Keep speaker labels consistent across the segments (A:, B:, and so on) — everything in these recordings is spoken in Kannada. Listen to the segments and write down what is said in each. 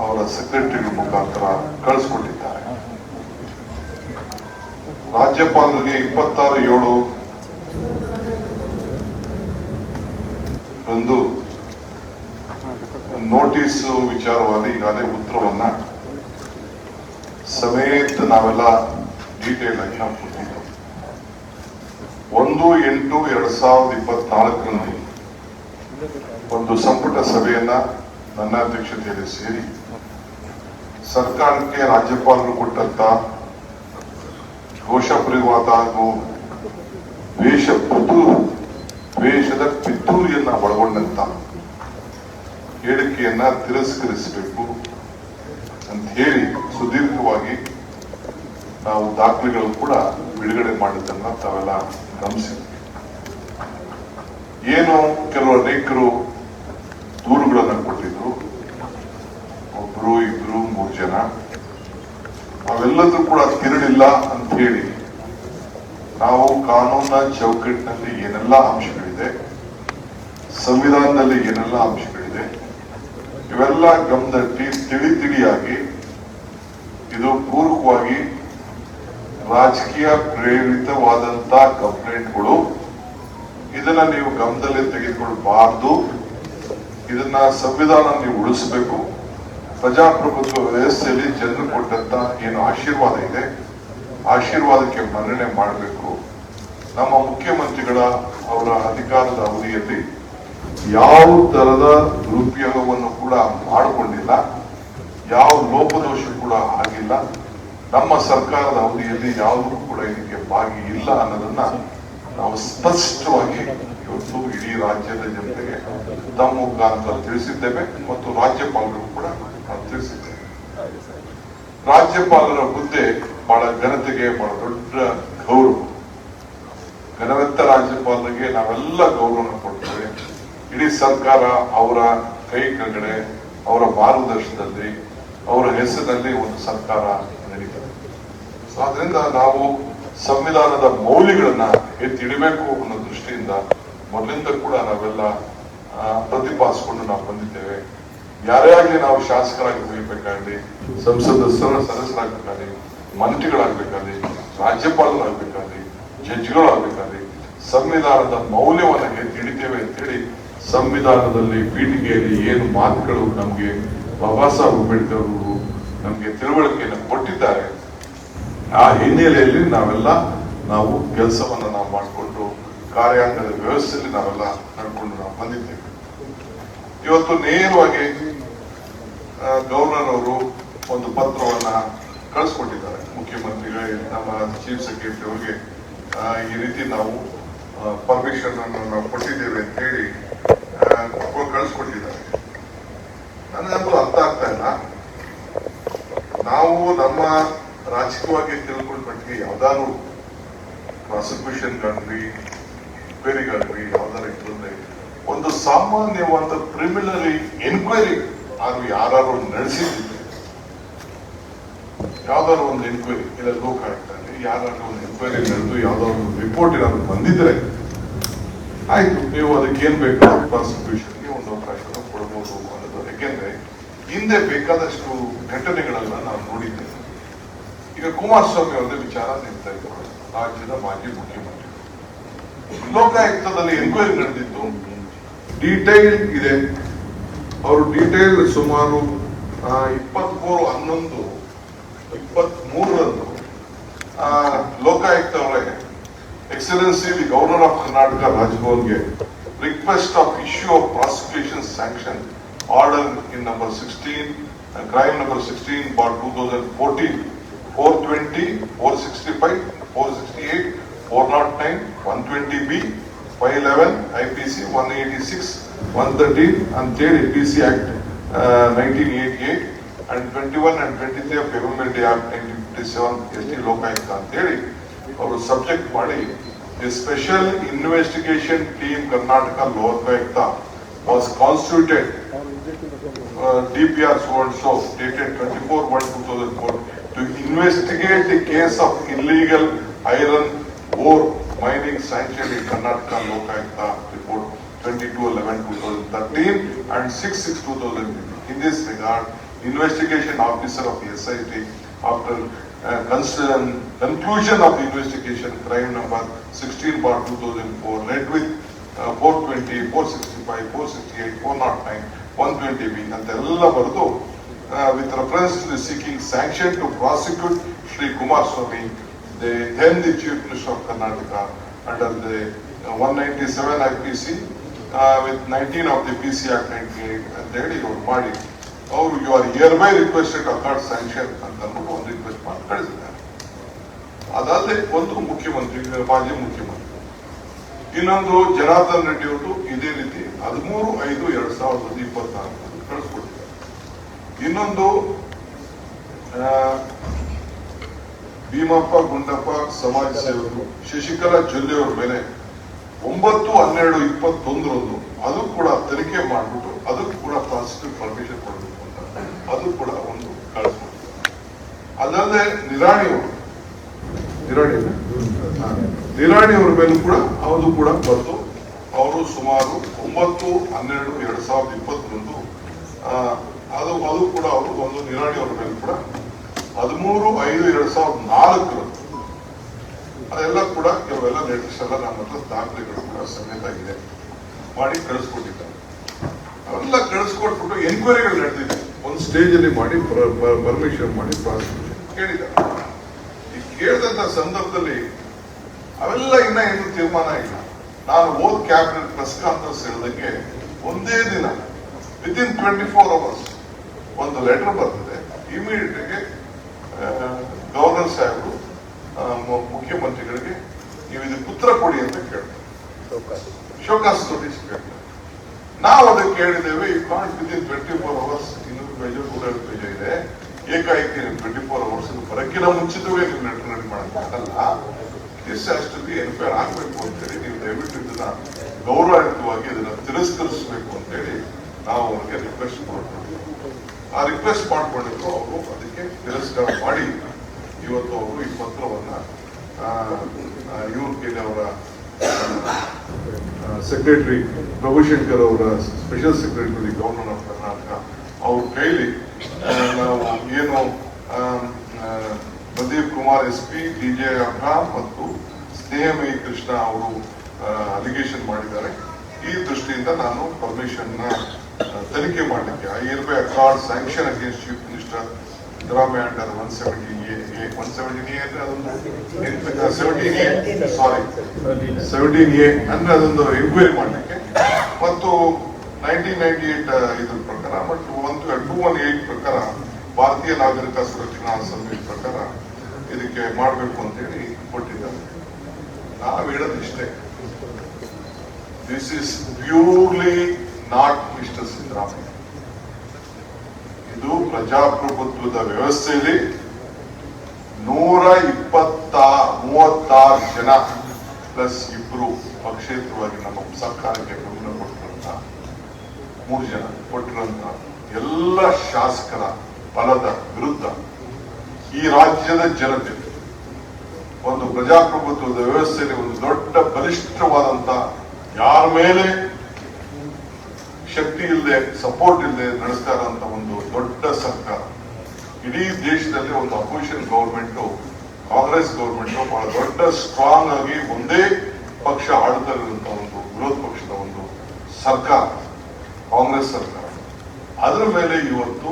A: ಅವರ ಸೆಕ್ರೆಟರಿ ಮುಖಾಂತರ ಕಳಿಸ್ಕೊಟ್ಟಿದ್ದಾರೆ. ರಾಜ್ಯಪಾಲರಿಗೆ ಇಪ್ಪತ್ತಾರು ಏಳು ಒಂದು ನೋಟಿಸ್ ವಿಚಾರವಾಗಿ ಈಗಾಗಲೇ ಉತ್ತರವನ್ನ ಸಮೇತ ನಾವೆಲ್ಲ ಡೀಟೇಲ್ ಆಗಿ ನಾವು ಒಂದು ಎಂಟು ಎರಡ್ ಸಾವಿರದ ಇಪ್ಪತ್ನಾಲ್ಕರಲ್ಲಿ ಒಂದು ಸಂಪುಟ ಸಭೆಯನ್ನ ನನ್ನ ಅಧ್ಯಕ್ಷತೆಯಲ್ಲಿ ಸೇರಿ ಸರ್ಕಾರಕ್ಕೆ ರಾಜ್ಯಪಾಲರು ಕೊಟ್ಟಂತ ಘೋಷ ಪರಿವಾದ ಹಾಗೂ ವೇಷ ಪಿತೂರು ವೇಷದ ಪಿತೂರಿಯನ್ನ ಒಳಗೊಂಡಂತ ಹೇಳಿಕೆಯನ್ನ ತಿರಸ್ಕರಿಸಬೇಕು ಅಂತ ಹೇಳಿ ಸುದೀರ್ಘವಾಗಿ ನಾವು ದಾಖಲೆಗಳು ಕೂಡ ಬಿಡುಗಡೆ ಮಾಡಿದ್ದನ್ನ ತಾವೆಲ್ಲ ಗಮನಿಸಿದ್ವಿ ಏನು ಕೆಲವು ಅನೇಕರು ದೂರುಗಳನ್ನ ಕೊಟ್ಟಿದ್ರು. ಒಬ್ರು ಇಬ್ರು ಮೂರು ಜನ ಅವೆಲ್ಲದೂ ಕೂಡ ತಿರುಳಿಲ್ಲ ಅಂತ ಹೇಳಿ ನಾವು ಕಾನೂನ ಚೌಕಟ್ಟಿನಲ್ಲಿ ಏನೆಲ್ಲ ಅಂಶಗಳಿದೆ, ಸಂವಿಧಾನದಲ್ಲಿ ಏನೆಲ್ಲ ಅಂಶಗಳಿದೆ, ಇವೆಲ್ಲ ಗಮನದಲ್ಲಿ ತಿಳಿ ತಿಳಿಯಾಗಿ ಇದು ಪೂರ್ವಕವಾಗಿ ರಾಜಕೀಯ ಪ್ರೇರಿತವಾದಂತ ಕಂಪ್ಲೇಂಟ್ಗಳು. ಇದನ್ನ ನೀವು ಗಮನದಲ್ಲಿ ತೆಗೆದುಕೊಳ್ಬಾರ್ದು. ಇದನ್ನ ಸಂವಿಧಾನ ನೀವು ಉಳಿಸಬೇಕು. ಪ್ರಜಾಪ್ರಭುತ್ವ ವ್ಯವಸ್ಥೆಯಲ್ಲಿ ಜನರು ಕೊಟ್ಟಂತ ಏನು ಆಶೀರ್ವಾದ ಇದೆ? ಆಶೀರ್ವಾದಕ್ಕೆ ಮನ್ನಣೆ ಮಾಡಬೇಕು. ನಮ್ಮ ಮುಖ್ಯಮಂತ್ರಿಗಳ ಅವರ ಅಧಿಕಾರದ ಅವಧಿಯಲ್ಲಿ ಯಾವ ತರದ ದುರುಪಯೋಗವನ್ನು ಕೂಡ ಮಾಡಿಕೊಂಡಿಲ್ಲ. ಯಾವ ಲೋಪದೋಷ ಕೂಡ ಆಗಿಲ್ಲ. ನಮ್ಮ ಸರ್ಕಾರದ ಅವಧಿಯಲ್ಲಿ ಯಾವುದೂ ಕೂಡ ಇದಕ್ಕೆ ಭಾಗಿ ಇಲ್ಲ ಅನ್ನೋದನ್ನ ನಾವು ಸ್ಪಷ್ಟವಾಗಿ ಇವತ್ತು ಇಡೀ ರಾಜ್ಯದ ಜನತೆಗೆ ತಮ್ಮ ಮುಖಾಂತರ ತಿಳಿಸಿದ್ದೇವೆ ಮತ್ತು ರಾಜ್ಯಪಾಲರು ಕೂಡ ನಾವು ತಿಳಿಸಿದ್ದೇನೆ ರಾಜ್ಯಪಾಲರ ಹುದ್ದೆ ಬಹಳ ಘನತೆಗೆ ಬಹಳ ದೊಡ್ಡ ಗೌರವ ಘನವೆತ್ತ ರಾಜ್ಯಪಾಲರಿಗೆ ನಾವೆಲ್ಲ ಗೌರವವನ್ನು ಕೊಡ್ತೇವೆ ಇಡೀ ಸರ್ಕಾರ ಅವರ ಕೈ ಕೆಳಗಡೆ ಅವರ ಮಾರ್ಗದರ್ಶನದಲ್ಲಿ ಅವರ ಹೆಸರಿನಲ್ಲಿ ಒಂದು ಸರ್ಕಾರ ನಡೀತದೆ ಆದ್ರಿಂದ ನಾವು ಸಂವಿಧಾನದ ಮೌಲ್ಯಗಳನ್ನ ಎತ್ತಿಡಬೇಕು ಅನ್ನೋ ದೃಷ್ಟಿಯಿಂದ ಮೊದಲಿಂದ ಕೂಡ ನಾವೆಲ್ಲ ಪ್ರತಿಪಾದಿಸಿಕೊಂಡು ನಾವು ಬಂದಿದ್ದೇವೆ ಯಾರೇ ಆಗಲಿ ನಾವು ಶಾಸಕರಾಗಿ ಉಳಿಬೇಕಾಗಲಿ ಸಂಸದ ಸದಸ್ಯರಾಗಬೇಕಾಗಲಿ, ಮಂತ್ರಿಗಳಾಗಬೇಕಾಗಲಿ, ರಾಜ್ಯಪಾಲರಾಗಬೇಕಾಗಲಿ, ಜಡ್ಜ್ಗಳಾಗಬೇಕಾಗಲಿ, ಸಂವಿಧಾನದ ಮೌಲ್ಯವನ್ನು ತಿಳಿತೇವೆ ಅಂತೇಳಿ ಸಂವಿಧಾನದಲ್ಲಿ ಪೀಠಿಗೆಯಲ್ಲಿ ಏನು ಮಾತುಗಳು ನಮಗೆ ಬಾಬಾ ಸಾಹೇಬ್ ಅಂಬೇಡ್ಕರ್ ಅವರು ನಮಗೆ ತಿಳುವಳಿಕೆಯನ್ನು ಕೊಟ್ಟಿದ್ದಾರೆ. ಆ ಹಿನ್ನೆಲೆಯಲ್ಲಿ ನಾವೆಲ್ಲ ನಾವು ಕೆಲಸವನ್ನು ನಾವು ಮಾಡಿಕೊಂಡು ಕಾರ್ಯಾಂಗದ ವ್ಯವಸ್ಥೆಯಲ್ಲಿ ನಾವೆಲ್ಲ ನಡ್ಕೊಂಡು ನಾವು ಬಂದಿದ್ದೇವೆ. ಇವತ್ತು ನೇರವಾಗಿ ಗವರ್ನರ್ ಅವರು ಒಂದು ಪತ್ರವನ್ನ ಕಳಿಸ್ಕೊಟ್ಟಿದ್ದಾರೆ. ಮುಖ್ಯಮಂತ್ರಿಗಳಿಗೆ ನಮ್ಮ ಚೀಫ್ ಸೆಕ್ರೆಟರಿ ಅವರಿಗೆ. ಈ ರೀತಿ ನಾವು ಪರ್ಮಿಷನ್ ಅನ್ನು ನಾವು ಕೊಟ್ಟಿದ್ದೇವೆ ಅಂತ ಹೇಳಿ ಕಳಿಸ್ಕೊಟ್ಟಿದ್ದಾರೆ. ನನಗಂತೂ ಅರ್ಥ ಆಗ್ತಾ ಇಲ್ಲ. ನಾವು ನಮ್ಮ ರಾಜಕೀಯವಾಗಿ ತಿಳ್ಕೊಂಡ ಮಟ್ಟಿಗೆ ಯಾವ್ದಾದ್ರು ಪ್ರಾಸಿಕ್ಯೂಷನ್ಗಾಗ್ಲಿ ಎನ್ಕ್ವೈರಿಗಾಗ್ಲಿ ಯಾವ್ದಾದ್ರು ಇದ್ರೆ ಒಂದು ಸಾಮಾನ್ಯವಾದ ಪ್ರಿಮಿನರಿ ಎನ್ಕ್ವೈರಿ ಅದು ಯಾರು ನಡೆಸಿದ್ರೆ ಯಾವ್ದಾದ್ರು ಒಂದು ಎನ್ಕ್ವೈರಿ ಇಲ್ಲ ಲೋಕಾಯುಕ್ತಲ್ಲಿ ಯಾರಾದ್ರೂ ಒಂದು ಎನ್ಕ್ವೈರಿ ನಡೆದು ಯಾವ್ದಾದ್ರು ಒಂದು ರಿಪೋರ್ಟ್ ಏನಾದ್ರು ಬಂದಿದ್ರೆ ಆಯ್ತು, ನೀವು ಅದಕ್ಕೆ ಏನ್ ಬೇಕು? ಪ್ರಾಸಿಕ್ಯೂಷನ್ಗೆ ಒಂದು ಅವಕಾಶ ಕೊಡಬಹುದು ಅನ್ನೋದು. ಯಾಕೆಂದ್ರೆ ಹಿಂದೆ ಬೇಕಾದಷ್ಟು ಘಟನೆಗಳನ್ನ ನಾವು ನೋಡಿದ್ದೇವೆ. ಈಗ ಕುಮಾರಸ್ವಾಮಿ ಅವರದೇ ವಿಚಾರ ನಿಲ್ತಾ ಇದ್ದಾರೆ ರಾಜ್ಯದ ಮಾಜಿ ಮುಖ್ಯಮಂತ್ರಿ. ಲೋಕಾಯುಕ್ತದಲ್ಲಿ ಎನ್ಕ್ವೈರಿ ನಡೆದಿತ್ತು ಡೀಟೈಲ್ ಇದೆ. ಅವರು ಡೀಟೇಲ್ ಸುಮಾರು ಇಪ್ಪತ್ಮೂರು ಹನ್ನೊಂದು, ಇಪ್ಪತ್ಮೂರರಂದು ಲೋಕಾಯುಕ್ತ ಅವರೇ excellency the governor of Karnataka ರಾಜಭವನ್ಗೆ request of issue of prosecution sanction order in number sixteen crime number sixteen bar two thousand fourteen four twenty four sixty five four sixty eight four naught nine one twenty B five eleven I P C one eighty six one thirteen ಅಂತೇಳಿ P C act nineteen eighty eight and twenty one and twenty three of government act nineteen fifty seven S T Lokayukta ಅಂತೇಳಿ ಅವರು ಸಬ್ಜೆಕ್ಟ್ ಮಾಡಿ the special investigation team Karnataka Lokayukta was constituted DPR so and so dated 24 1 2004 to investigate the case of illegal iron ore mining sanctioned in Karnataka Lokayukta report 22 11 2013 and 6 6 2015. In this regard, investigation officer of the SIT after uh, cons- um, conclusion of the investigation, crime number 16 bar 2004, led with uh, 420, 465, 468, 409, 120B ಅಂತೆಲ್ಲ ಬರೆದು with reference to the seeking sanction to prosecute Shri Kumaraswamy the then the chief minister of Karnataka under the uh, 197 IPC uh, with 19 of the PC Act 98 ಅಂತ ಹೇಳಿ ಅವರು you are year by requested accord sanction ಅಂತ ಒಂದು ರಿಕ್ವೆಸ್ಟ್ ಮಾಡಿ ಕಳಿಸಿದ್ದಾರೆ. ಅದಲ್ಲದೆ ಒಂದು ಮುಖ್ಯಮಂತ್ರಿ ಮಾಜಿ ಮುಖ್ಯಮಂತ್ರಿ. ಇನ್ನೊಂದು ಜನಾರ್ದನ್ ರೆಡ್ಡಿ ಅವರು ಇದೇ ರೀತಿ ಹದಿಮೂರು ಐದು ಎರಡ್ ಸಾವಿರದ ಇಪ್ಪತ್ನಾಲ್ಕು ಕಳಿಸ್ಕೊಟ್ಟಿದ್ದಾರೆ. ಇನ್ನೊಂದು ಭೀಮಪ್ಪ, ಗುಂಡಪ್ಪ, ಸಮಾಜ ಸೇವಕರು, ಶಶಿಕಲಾ ಜೊಲ್ಲೆ ಅವ್ರ ಮೇಲೆ ಒಂಬತ್ತು, ಹನ್ನೆರಡು, ಇಪ್ಪತ್ತೊಂದರಂದು ಅದು ಕೂಡ ತನಿಖೆ ಮಾಡಿಬಿಟ್ಟು ಅದಕ್ಕೂ ಕೂಡ ಪ್ರಾಸಿಕ್ಯೂಟ್ ಪರ್ಮಿಷನ್ ಕೊಡಬೇಕು ಅಂತ ಅದು ಕೂಡ ಒಂದು ಕಳಿಸ್ಕೊಡ್ತಾರೆ ಅದಲ್ಲದೆ ನಿರಾಣಿಯವರು ನಿರಾಣಿ ಅವರು? ನಿರಾಣಿ ಅವ್ರ ಮೇಲೂ ಕೂಡ ಅದು ಕೂಡ ಬಂದು ಅವರು ಸುಮಾರು ಒಂಬತ್ತು, ಹನ್ನೆರಡು, ಎರಡ್ ಸಾವಿರದ ಇಪ್ಪತ್ತರಂದು ಅದು ಅದು ಕೂಡ ಅವರು ಒಂದು ನಿರಾಣಿ ಅವ್ರ ಮೇಲೆ ಕೂಡ ಹದಿಮೂರು, ಐದು, ಎರಡ್ ಸಾವಿರದ ನಾಲ್ಕರಂದು ಅದೆಲ್ಲ ಕೂಡ ಕೆಲವೆಲ್ಲ ಲೇಟೆಸ್ಟ್ ಎಲ್ಲ ನಮ್ಮ ಹತ್ರ ದಾಖಲೆಗಳು ಕೂಡ ಸಮೇತ ಇದೆ. ಮಾಡಿ ಕಳಿಸ್ಕೊಟ್ಟಿದ್ದಾರೆ. ಅವೆಲ್ಲ ಕಳಿಸ್ಕೊಟ್ಬಿಟ್ಟು ಎನ್ಕ್ವೈರಿಗಳು ನಡೆದಿದೆ. ಒಂದು ಸ್ಟೇಜ್ ಅಲ್ಲಿ ಮಾಡಿ ಪರ್ಮಿಷನ್ ಮಾಡಿ ಕೇಳಿದ್ದಾರೆ. ಈ ಕೇಳಿದಂತ ಸಂದರ್ಭದಲ್ಲಿ ಅವೆಲ್ಲ ಇನ್ನ ಏನು ತೀರ್ಮಾನ ಇಲ್ಲ. ನಾನು ಓದ್ ಕ್ಯಾಬಿನೆಟ್ ಪ್ರೆಸ್ ಕಾನ್ಫರೆನ್ಸ್ ಹೇಳಿದಂಗೆ ಒಂದೇ ದಿನ within twenty four hours ಒಂದು ಲೆಟರ್ ಬರ್ತದೆ. ಇಮಿಡಿಯೇಟ್ ಆಗಿ ಗವರ್ನರ್ ಸಾಹೇಬರು ಆ, ಮು- ಮುಖ್ಯಮಂತ್ರಿಗಳಿಗೆ ನೀವು ಇದಕ್ಕೆ ಉತ್ತರ ಕೊಡಿ ಅಂತ ಕೇಳ್ತಾರೆ ಶೋಕಾಸ್ ನೋಟಿಸ್ ಕೇಳ್ತಾರೆ ನಾವು ಅದಕ್ಕೆ ಹೇಳಿದ್ದೇವೆ you can't within twenty four hours ಇನ್ನೊಂದು ಪೇಜ್ ಕೂಡ ಪೇಜ್ ಇದೆ ಏಕಾಏಕಿ ಟ್ವೆಂಟಿ ಫೋರ್ ಅವರ್ಸ್ ಬರಕ್ಕಿನ ಮುಂಚಿತವೇ ನೀವು ಲೆಟರ್ ರೆಡಿ ಮಾಡೋಕ್ಕಾಗಲ್ಲ this has to be enquire ಆಗಬೇಕು ಅಂತೇಳಿ ನೀವು ದಯವಿಟ್ಟು ಇದನ್ನ ಗೌರವಯುತವಾಗಿ ಇದನ್ನ ತಿರಸ್ಕರಿಸಬೇಕು ಅಂತೇಳಿ ನಾವು ಅವ್ರಿಗೆ ರಿಕ್ವೆಸ್ಟ್ ಮಾಡ್ತೀವಿ ಆ ರಿಕ್ವೆಸ್ಟ್ ಮಾಡ್ಕೊಂಡಿದ್ರು ಅವರು ಅದಕ್ಕೆ ತಿರಸ್ಕಾರ ಮಾಡಿ ಇವತ್ತು ಅವರು ಈ ಪತ್ರವನ್ನ ಇವ್ರ ಕೈಲಿ ಅವರ ಸೆಕ್ರೆಟರಿ ಪ್ರಭುಶಂಕರ್ ಅವರ special secretary governor of Karnataka ಅವ್ರ ಕೈಲಿ ನಾವು ಏನು Pradeep Kumar S P D J Abraham ಮತ್ತು ಸ್ನೇಹಮಯಿ ಕೃಷ್ಣ ಅವರು ಅಲಿಗೇಷನ್ ಮಾಡಿದ್ದಾರೆ. ಈ ದೃಷ್ಟಿಯಿಂದ ನಾನು ಪರ್ಮಿಷನ್ ತನಿಖೆ ಮಾಡಲಿಕ್ಕೆ I'll by accord sanction against chief minister Siddaramaiah under one seventy A one seventy A ಅಂದ್ರೆ ಅದೊಂದು seventeen A sorry seventeen A ಅಂದ್ರೆ ಅದೊಂದು ಎಂಕ್ವೈರಿ ಮಾಡಲಿಕ್ಕೆ. ಮತ್ತು ನೈನ್ಟೀನ್ ನೈನ್ಟಿ ಏಟ್ ಇದ್ರ ಪ್ರಕಾರ ಬಟ್ ಒಂದು ಟೂ ಒನ್ ಏಟ್ ಪ್ರಕಾರ ಭಾರತೀಯ ನಾಗರಿಕ ಸುರಕ್ಷಣಾ ಸಮಿತಿ ಪ್ರಕಾರ ಇದಕ್ಕೆ ಮಾಡಬೇಕು ಅಂತೇಳಿ ಕೊಟ್ಟಿದ್ದಾರೆ. ನಾವು ಹೇಳೋದಿಷ್ಟೇ this is purely not mister Siddaramaiah ಇದು ಪ್ರಜಾಪ್ರಭುತ್ವದ ವ್ಯವಸ್ಥೆಯಲ್ಲಿ ನೂರ ಇಪ್ಪತ್ತ ಮೂವತ್ತಾರು ಜನ ಪ್ಲಸ್ ಇಬ್ರು ಪಕ್ಷೇತರವಾಗಿ ನಮ್ಮ ಸರ್ಕಾರಕ್ಕೆ ಬೆಂಬಲ ಕೊಟ್ಟಿರಂತ ಮೂರು ಜನ ಕೊಟ್ಟಿರಂತ ಎಲ್ಲ ಶಾಸಕರ ಬಲದ ವಿರುದ್ಧ ಈ ರಾಜ್ಯದ ಜನತೆ ಒಂದು ಪ್ರಜಾಪ್ರಭುತ್ವದ ವ್ಯವಸ್ಥೆಯಲ್ಲಿ ಒಂದು ದೊಡ್ಡ ಬಲಿಷ್ಠವಾದಂತ ಯಾರ ಮೇಲೆ ಶಕ್ತಿ ಇಲ್ಲದೆ ಸಪೋರ್ಟ್ ಇಲ್ಲದೆ ನಡೆಸ್ತಾ ಇರೋಂಥ ಒಂದು ದೊಡ್ಡ ಸರ್ಕಾರ ಇಡೀ ದೇಶದಲ್ಲಿ ಒಂದು ಅಪೋಸಿಷನ್ ಗೌರ್ಮೆಂಟ್ ಕಾಂಗ್ರೆಸ್ ಗೌರ್ಮೆಂಟ್ ಬಹಳ ದೊಡ್ಡ ಸ್ಟ್ರಾಂಗ್ ಆಗಿ ಒಂದೇ ಪಕ್ಷ ಆಳ್ತಾ ಇರುವಂತ ಒಂದು ವಿರೋಧ ಪಕ್ಷದ ಒಂದು ಸರ್ಕಾರ, ಕಾಂಗ್ರೆಸ್ ಸರ್ಕಾರ. ಅದರ ಮೇಲೆ ಇವತ್ತು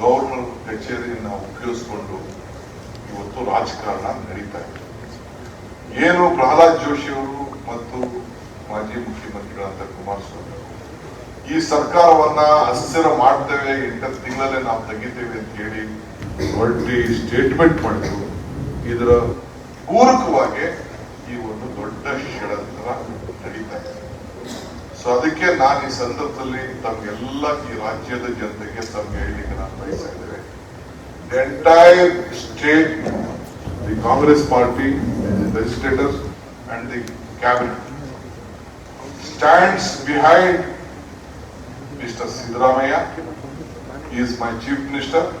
A: ಗವರ್ನರ್ ಕಚೇರಿಯನ್ನು ಉಪಯೋಗಿಸಿಕೊಂಡು ಇವತ್ತು ರಾಜಕಾರಣ ನಡೀತಾ ಇದೆ. ಏನು ಪ್ರಹ್ಲಾದ್ ಜೋಶಿ ಅವರು ಮತ್ತು ಮಾಜಿ ಮುಖ್ಯಮಂತ್ರಿಗಳಾದ ಕುಮಾರಸ್ವಾಮಿ ಅವರು ಈ ಸರ್ಕಾರವನ್ನ ಅಸ್ಥಿರ ಮಾಡ್ತೇವೆ, ಎಂಟತ್ತು ತಿಂಗಳಲ್ಲೇ ನಾವು ತೆಗಿತೇವೆ ಅಂತ ಹೇಳಿ ಹೊರಟಿ ಸ್ಟೇಟ್ಮೆಂಟ್ ಮಾಡಿದ್ರು. ಇದರ ಪೂರಕವಾಗಿ ಈ ಒಂದು ದೊಡ್ಡ ಷಡಂತ್ರ ನಡೀತಾ ಇದೆ. ಸೊ ಅದಕ್ಕೆ ನಾನು ಈ ಸಂದರ್ಭದಲ್ಲಿ ತಮ್ಗೆಲ್ಲ ಈ ರಾಜ್ಯದ ಜನತೆಗೆ ತಮ್ಗೆ ಹೇಳಲಿಕ್ಕೆ ನಾನು ಬಯಸ್ತಾ ಇದ್ದೇವೆ entire state the Congress party legislators and the cabinet stands behind Mr. Sidramaya. He is my chief minister.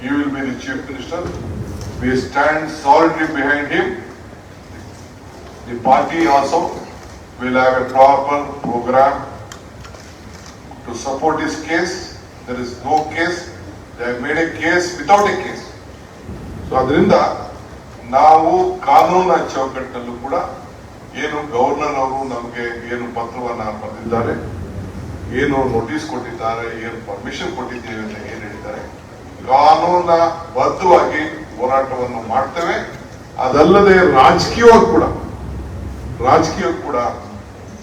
A: He will be the chief minister. We stand solidly behind him. The party also will have a proper program to support his case. There is no case They have made a case without a case. So ಅದರಿಂದ ನಾವು ಕಾನೂನ ಚೌಕಟ್ಟಿನಲ್ಲೂ ಕೂಡ ಏನು ಗವರ್ನರ್ ಅವರು ನಮಗೆ ಏನು ಪತ್ರವನ್ನು ಬರೆದಿದ್ದಾರೆ ಏನು ನೋಟಿಸ್ ಕೊಟ್ಟಿದ್ದಾರೆ, ಏನು ಪರ್ಮಿಷನ್ ಕೊಟ್ಟಿದ್ದೇವೆ ಅಂತ ಏನ್ ಹೇಳಿದ್ದಾರೆ? ಕಾನೂನ ಬದ್ಧವಾಗಿ ಹೋರಾಟವನ್ನು ಮಾಡ್ತೇವೆ. ಅದಲ್ಲದೆ ರಾಜಕೀಯವಾಗಿ ಕೂಡ ರಾಜಕೀಯ ಕೂಡ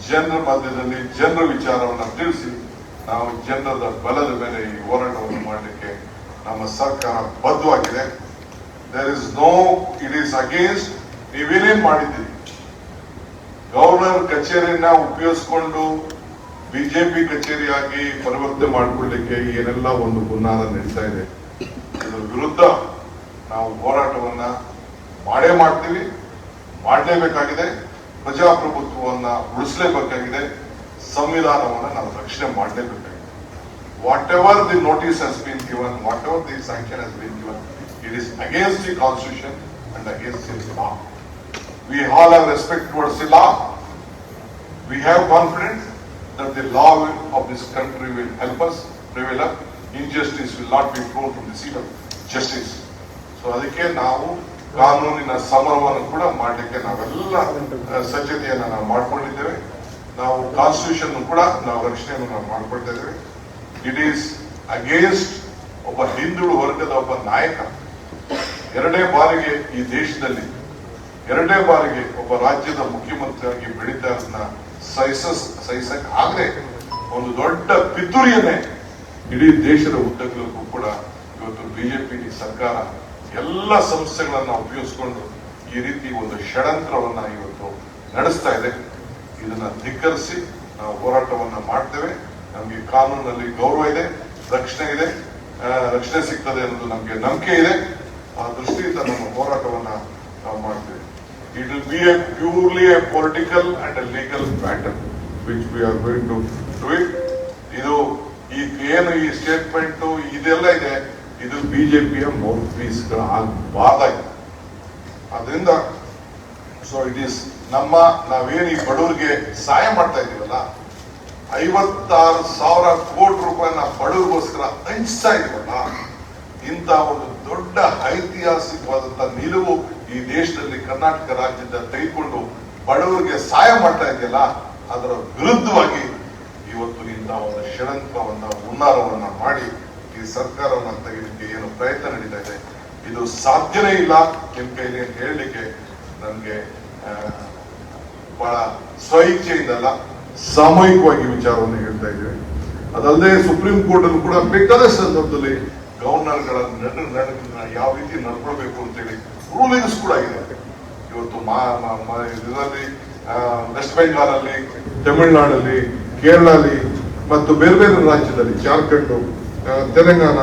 A: ಜನರ ಮಧ್ಯದಲ್ಲಿ ಜನರ ವಿಚಾರವನ್ನು ತಿಳಿಸಿ, ನಾವು ಜನರದ ಬಲದ ಮೇಲೆ ಈ ಹೋರಾಟವನ್ನು ಮಾಡಲಿಕ್ಕೆ ನಮ್ಮ ಸರ್ಕಾರ ಬದ್ಧವಾಗಿದೆ. There is no it is against ನೀವೇನೇನ್ ಮಾಡಿದ್ದೀರಿ? ಗವರ್ನರ್ ಕಚೇರಿಯನ್ನ ಉಪಯೋಗಿಸಿಕೊಂಡು ಬಿಜೆಪಿ ಕಚೇರಿಯಾಗಿ ಪರಿವರ್ತನೆ ಮಾಡಿಕೊಳ್ಳಿಕ್ಕೆ ಏನೆಲ್ಲ ಒಂದು ಹುನ್ನಾರ ನಡೀತಾ ಇದೆ ಇದರ ವಿರುದ್ಧ ನಾವು ಹೋರಾಟವನ್ನ ಮಾಡೇ ಮಾಡ್ತೀವಿ, ಮಾಡಲೇಬೇಕಾಗಿದೆ, ಪ್ರಜಾಪ್ರಭುತ್ವವನ್ನ ಉಳಿಸಲೇಬೇಕಾಗಿದೆ, ಸಂವಿಧಾನವನ್ನ ನಾವು ರಕ್ಷಣೆ ಮಾಡಲೇಬೇಕಾಗಿದೆ. Whatever the notice has been given whatever the sanction has been given it is against the constitution and against the law we shall have respect towards the law we have confidence. That the law of this country will help us prevail. Injustice will not be thrown from the seat of justice. So ಅದಕ್ಕೆ ನಾವು ಕಾನೂನಿನ ಸಮರವನ್ನು ಕೂಡ ಮಾಡಲಿಕ್ಕೆ ನಾವೆಲ್ಲ ಸಜ್ಜತೆಯನ್ನು ನಾವು ಮಾಡ್ಕೊಂಡಿದ್ದೇವೆ ನಾವು ಕಾನ್ಸ್ಟಿಟ್ಯೂಷನ್ ಕೂಡ ನಾವು ರಕ್ಷಣೆಯನ್ನು ನಾವು ಮಾಡಿಕೊಳ್ತಾ ಇದ್ದೇವೆ ಇಟ್ ಈಸ್ ಅಗೇನ್ಸ್ಟ್ ಒಬ್ಬ ಹಿಂದುಳು ವರ್ಗದ ಒಬ್ಬ ನಾಯಕ ಎರಡೇ ಬಾರಿಗೆ ಈ ದೇಶದಲ್ಲಿ, ಎರಡೇ ಬಾರಿಗೆ ಒಬ್ಬ ರಾಜ್ಯದ ಮುಖ್ಯಮಂತ್ರಿಯಾಗಿ ಬೆಳೀತಾ ಸಹಿಸ ಸಹಿಸಕ್ ಆಗದೆ ಒಂದು ದೊಡ್ಡ ಪಿತೂರಿಯನ್ನೇ ಇಡೀ ದೇಶದ ಉದ್ದಗಲಕ್ಕೂ ಕೂಡ ಇವತ್ತು ಬಿಜೆಪಿ ಸರ್ಕಾರ ಎಲ್ಲ ಸಂಸ್ಥೆಗಳನ್ನ ಉಪಯೋಗಿಸಿಕೊಂಡು ಈ ರೀತಿ ಒಂದು ಷಡ್ಯಂತ್ರವನ್ನ ಇವತ್ತು ನಡೆಸ್ತಾ ಇದೆ. ಇದನ್ನ ಧಿಕ್ಕರಿಸಿ ನಾವು ಹೋರಾಟವನ್ನ ಮಾಡ್ತೇವೆ. ನಮಗೆ ಕಾನೂನಲ್ಲಿ ಗೌರವ ಇದೆ, ರಕ್ಷಣೆ ಇದೆ ರಕ್ಷಣೆ ಸಿಗ್ತದೆ ಅನ್ನೋದು ನಮಗೆ ನಂಬಿಕೆ ಇದೆ. ಆ ದೃಷ್ಟಿಯಿಂದ ನಮ್ಮ ಹೋರಾಟವನ್ನ ನಾವು ಮಾಡ್ತೇವೆ. It will be a purely a political and a legal matter which we are going to do it. ಇದು ಈ ಏನು ಈ ಸ್ಟೇಟ್ಮೆಂಟು ಇದೆಲ್ಲ ಇದೆ ಇದು ಬಿಜೆಪಿಯ ಮೌತ್ ಪೀಸ್ಗಳ ಆಗಬಾರ್ದಾಗಿದೆ ಅದರಿಂದ ಸೊ ಇಟ್ ಈಸ್ ನಮ್ಮ, ನಾವೇನು ಈ ಬಡವರಿಗೆ ಸಹಾಯ ಮಾಡ್ತಾ ಇದ್ದೀವಲ್ಲ ಐವತ್ತಾರು ಸಾವಿರ ಕೋಟಿ ರೂಪಾಯಿನ ಬಡವರಿಗೋಸ್ಕರ ಹಂಚ್ತಾ ಇದೀವಲ್ಲ, ಇಂಥ ಒಂದು ದೊಡ್ಡ ಐತಿಹಾಸಿಕವಾದಂಥ ನಿಲುವು ಈ ದೇಶದಲ್ಲಿ ಕರ್ನಾಟಕ ರಾಜ್ಯದ ತೆಗೆದುಕೊಂಡು ಬಡವರಿಗೆ ಸಹಾಯ ಮಾಡ್ತಾ ಇದೆಯಲ್ಲ, ಅದರ ವಿರುದ್ಧವಾಗಿ ಇವತ್ತು ಇಂಥ ಒಂದು ಷಡ್ಯಂತ್ರವನ್ನ, ಹುನ್ನಾರವನ್ನ ಮಾಡಿ ಈ ಸರ್ಕಾರವನ್ನ ತೆಗೆಯಲಿಕ್ಕೆ ಏನು ಪ್ರಯತ್ನ ನಡೀತಾ ಇದೆ? ಇದು ಸಾಧ್ಯನೇ ಇಲ್ಲ ನಿಮ್ ಕೈಲಿ ಅಂತ ಹೇಳಲಿಕ್ಕೆ ನನಗೆ ಬಹಳ ಸ್ವಇಚ್ಛೆಯಿಂದಲ್ಲ, ಸಾಮೂಹಿಕವಾಗಿ ವಿಚಾರವನ್ನು ಹೇಳ್ತಾ ಇದ್ದೇವೆ. ಅದಲ್ಲದೆ ಸುಪ್ರೀಂ ಕೋರ್ಟ್ ಅನ್ನು ಕೂಡ ಬೇಕಾದಷ್ಟು ಸಂದರ್ಭದಲ್ಲಿ ಗವರ್ನರ್ಗಳ ಯಾವ ರೀತಿ ನಡ್ಕೊಳ್ಬೇಕು ಅಂತೇಳಿ ರೂಲಿಂಗ್ಸ್ ಕೂಡ ಇದೆ ಇವತ್ತು ಇದರಲ್ಲಿ ವೆಸ್ಟ್ ಬೆಂಗಾಲ್ ಅಲ್ಲಿ ತಮಿಳುನಾಡಲ್ಲಿ ಕೇರಳಲ್ಲಿ ಮತ್ತು ಬೇರೆ ಬೇರೆ ರಾಜ್ಯದಲ್ಲಿ ಜಾರ್ಖಂಡ್ ತೆಲಂಗಾಣ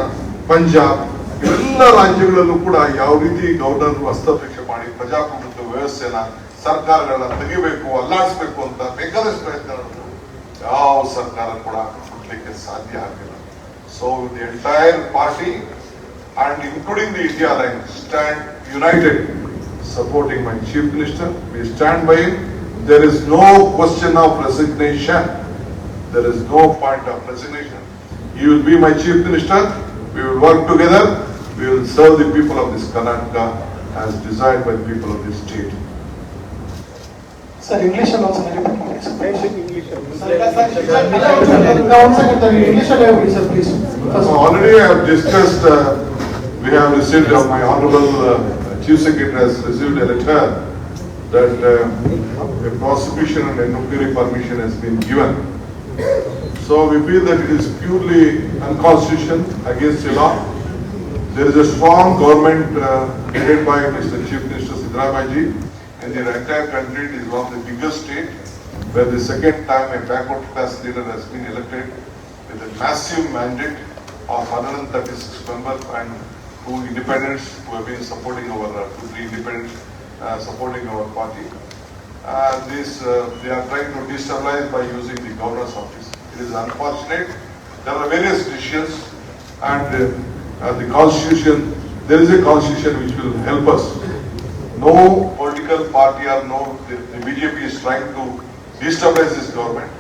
A: ಪಂಜಾಬ್ ಎಲ್ಲ ರಾಜ್ಯಗಳಲ್ಲೂ ಕೂಡ ಯಾವ ರೀತಿ ಗವರ್ನರ್ ಹಸ್ತಕ್ಷೇಪ ಮಾಡಿ ಪ್ರಜಾಪ್ರಭುತ್ವ ವ್ಯವಸ್ಥೆನ ಸರ್ಕಾರಗಳನ್ನ ತೆಗಿಬೇಕು, ಅಲ್ಲಾಡಿಸ್ಬೇಕು ಅಂತ ಬೇಕಾದಷ್ಟು ಪ್ರಯತ್ನ ಯಾವ ಸರ್ಕಾರ ಕೂಡ ಕೊಡ್ಲಿಕ್ಕೆ ಸಾಧ್ಯ ಆಗಿಲ್ಲ So the entire party and including the India Alliance stand united supporting my Chief Minister. We stand by him. There is no question of resignation. There is no point of resignation. He will be my Chief Minister. We will work together. We will serve the people of this Karnataka as desired by the people of this state
B: and everybody, sir, please. First.
A: So already I have discussed, uh, we have received, uh, my honorable uh, chief secretary has received a letter that uh, a prosecution and inquiry permission has been given. So we feel that it is purely unconstitutional against the law. There is a strong government uh, headed by Mr. Chief Minister Siddharamaji. In the entire country, is one of the biggest state where the second time a backward class leader has been elected with a massive mandate of 136 members and two independents who have been supporting our, uh, two, three independents uh, supporting our party. Uh, this, uh, they are trying to destabilize by using the governor's office. It is unfortunate. There are various decisions and uh, uh, the constitution, there is a constitution which will help us. No political party or no, the, the BJP is trying to destabilize this government.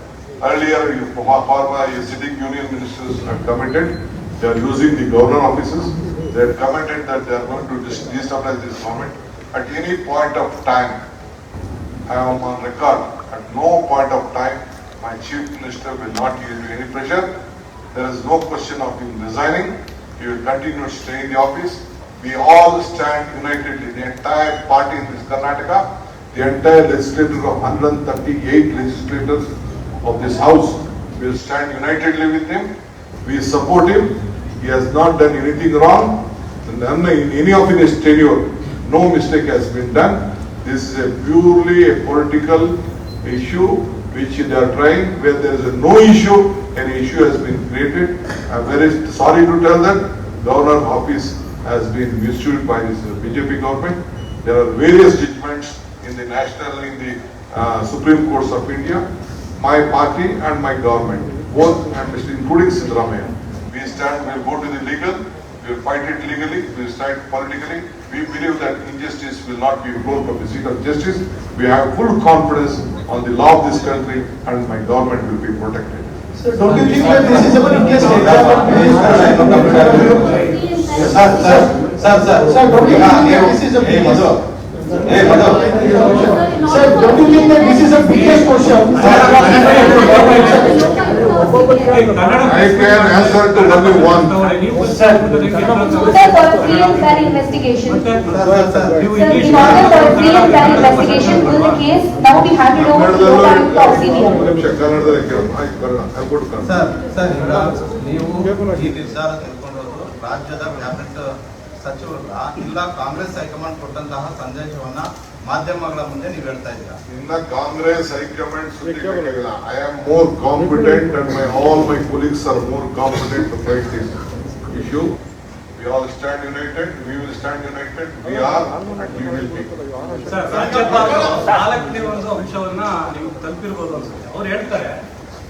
A: Earlier, you- former sitting union ministers have committed They are using the governor offices. They have commented that they are going to destabilize this government. At any point of time, I am on record, at no point of time, my chief minister will not give me any pressure. There is no question of him resigning. He will continue to stay in the office. We all stand unitedly, the entire party in this Karnataka, the entire legislature of 138 legislators of this house will stand unitedly with him. We support him. He has not done anything wrong. None in any of his tenure, no mistake has been done. This is a purely a political issue which they are trying, where there is no issue, an issue has been created. I'm very sorry to tell that governor office has been misused by this BJP government. There are various judgments in the national, in the uh, Supreme Courts of India. My party and my government, both and including Sidramaya, we stand, we'll go to the legal, we'll fight it legally, we'll stand politically. We believe that injustice will not be flown from the seat of justice. We have full confidence on the law of this country and my government will be protected.
B: Sir, don't you think that this is a biggest
C: sir sir sir sir
B: sir sir don't you think this is a
C: big Madhu A Madhu
B: sir don't you think that this is a biggest question
A: I can answer to only one.
B: Sir,
D: sir, for a free and fair investigation. Sir, in order for a free and fair investigation, will the case now be handed over to
A: the
C: autopsy? Sir, sir, ನೀವು ಈ ನಿರ್ಧಾರ ರಾಜ್ಯದ ಕ್ಯಾಬಿನೆಟ್ ಸಚಿವರಲ್ಲ ಇಲ್ಲ ಕಾಂಗ್ರೆಸ್ ಹೈಕಮಾಂಡ್ ಕೊಟ್ಟಂತಹ ಸಂದೇಶವನ್ನ ಮಾಧ್ಯಮಗಳ ಮುಂದೆ ನೀವು ಹೇಳ್ತಾ ಇದ್ದೀರಾ?
A: ಇನ್ನ ಕಾಂಗ್ರೆಸ್ ಹೈಕಮಾಂಡ್ ಸುದ್ದಿ ಬೇಕಾಗಿಲ್ಲ I am more competent and my all my colleagues are more competent to fight this issue we all stand united we will stand united we are and we will be
E: sir, ರಾಜ್ಯಪಾಲರು ನಾಲ್ಕನೇ ಒಂದು ಅಂಶವನ್ನ ನೀವು ತಲುಪಿರ್ಬೋದು ಅಂತ ಅವ್ರು ಹೇಳ್ತಾರೆ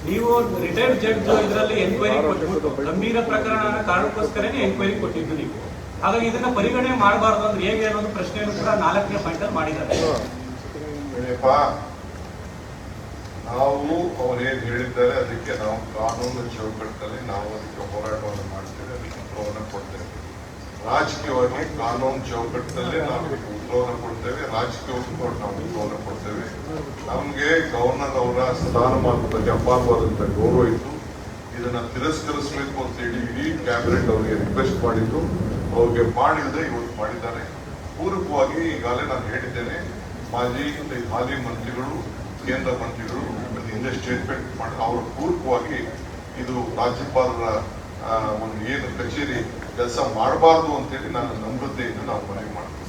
E: ನೀವು ರಿಟೈರ್ಡ್ ಜಡ್ಜ್ ಇದರಲ್ಲಿ ಎನ್ಕ್ವೈರಿ ಕೊಟ್ಬಿಟ್ಟು ಗಂಭೀರ ಪ್ರಕರಣ ಕಾರಣಕ್ಕೋಸ್ಕರನೇ ಎನ್ಕ್ವೈರಿ ಕೊಟ್ಟಿದ್ದು ನೀವು. ಹಾಗಾಗಿ ಇದನ್ನ ಪರಿಗಣನೆ ಮಾಡಬಾರದು ಅಂದ್ರೆ ಹೇಗೆ ಅನ್ನೋದು ಪ್ರಶ್ನೆಯನ್ನು ಕೂಡ ನಾಲ್ಕನೇ ಪಾಯಿಂಟ್ ಅಲ್ಲಿ ಮಾಡಿದ್ದಾರೆ.
A: ನಾವು ಅವ್ರು ಏನ್ ಹೇಳಿದ್ದಾರೆ ಅದಕ್ಕೆ ನಾವು ಕಾನೂನು ಚೌಕಟ್ಟಲ್ಲಿ ನಾವು ಅದಕ್ಕೆ ಹೋರಾಟವನ್ನು ಮಾಡ್ತೇವೆ ಅದಕ್ಕೆ ಉತ್ತರವನ್ನು ಕೊಡ್ತೇವೆ. ರಾಜಕೀಯವಾಗಿ ಕಾನೂನು ಚೌಕಟ್ಟಿನಲ್ಲಿ ನಾವು ಉತ್ತರವನ್ನು ಕೊಡ್ತೇವೆ. ರಾಜಕೀಯವಾಗಿ ಕೂಡ ನಾವು ಉತ್ತರವನ್ನು ಕೊಡ್ತೇವೆ. ನಮ್ಗೆ ಗವರ್ನರ್ ಅವರ ಸ್ಥಾನಮಾನದ ಬಗ್ಗೆ ಅಪಾರವಾದಂತ ಗೌರವ ಇತ್ತು. ಇದನ್ನ ತಿರಸ್ಕರಿಸಬೇಕು ಅಂತ ಹೇಳಿ ಇಡೀ ಕ್ಯಾಬಿನೆಟ್ ಅವರಿಗೆ ರಿಕ್ವೆಸ್ಟ್ ಮಾಡಿದ್ದು. ಅವ್ರಿಗೆ ಮಾಡಿಲ್ಲದೆ ಇವತ್ತು ಮಾಡಿದ್ದಾರೆ. ಪೂರಕವಾಗಿ ಈಗಾಗಲೇ ನಾನು ಹೇಳಿದ್ದೇನೆ, ಮಾಜಿ ಹಾಲಿ ಮಂತ್ರಿಗಳು, ಕೇಂದ್ರ ಮಂತ್ರಿಗಳು ಹಿಂದೆ ಸ್ಟೇಟ್ಮೆಂಟ್ ಮಾಡಿ ಅವರು ಪೂರಕವಾಗಿ ಇದು ರಾಜ್ಯಪಾಲರ ಒಂದು ಏನು ಕಚೇರಿ ಕೆಲಸ ಮಾಡಬಾರ್ದು ಅಂತೇಳಿ ನನ್ನ ನಮ್ರತೆಯನ್ನು ನಾವು ಮನವಿ ಮಾಡ್ತೀನಿ